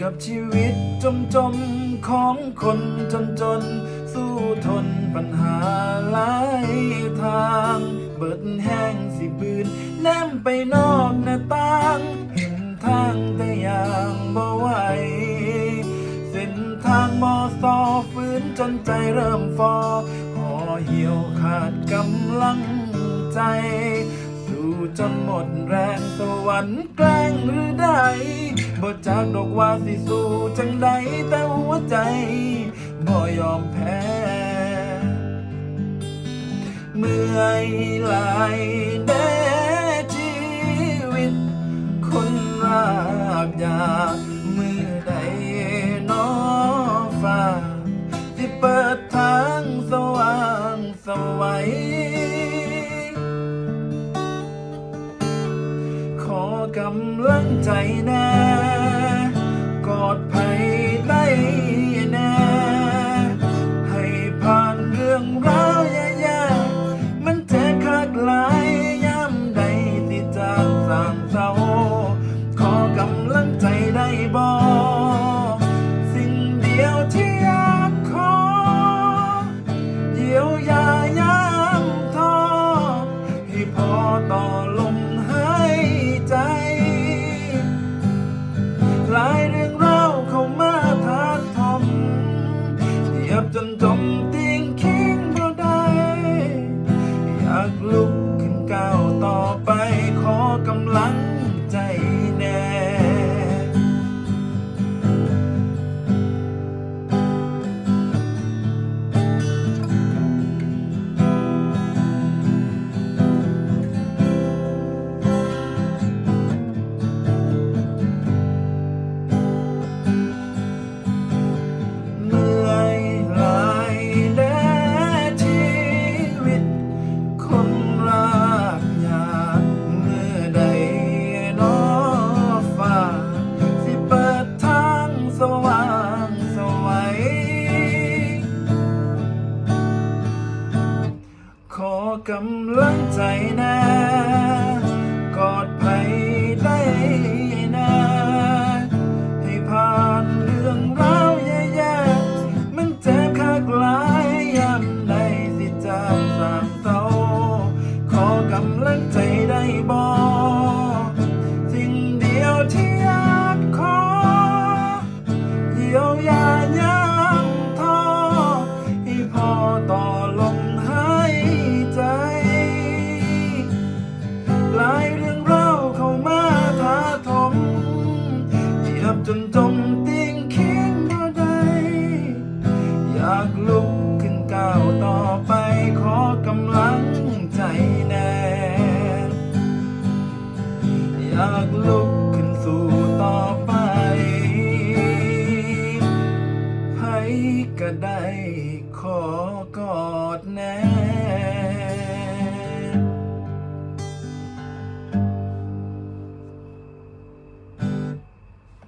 กับชีวิตจมจมของคนจนจน สู้ทนปัญหาหลายทาง เบิดแห้งสิบืนแนมไปนอกหน้าต่างเห็นทางแต่อย่างบ่ไหวเส้นทางมอสอฟื้นจนใจเริ่มฟอห่อเหี่ยวขาดกำลังใจ จนหมดแรงสวรรค์แกล้งหรือได้บ่จากดอกว่าสิสู้จังใดแต่หัวใจบ่ยอมแพ้ เมื่อยหลายแด่ชีวิต คนรากยาเมื่อใดหนอฟ้าที่เปิดทางสว่างสวัย กำลังใจแน่ กำลังใจแนะกอดภัยได้นะให้ผ่านเรื่องราวแย่ๆมันเจ็บคักหลายยามใดสิจางสามเศร้าขอกำลังใจได้บอก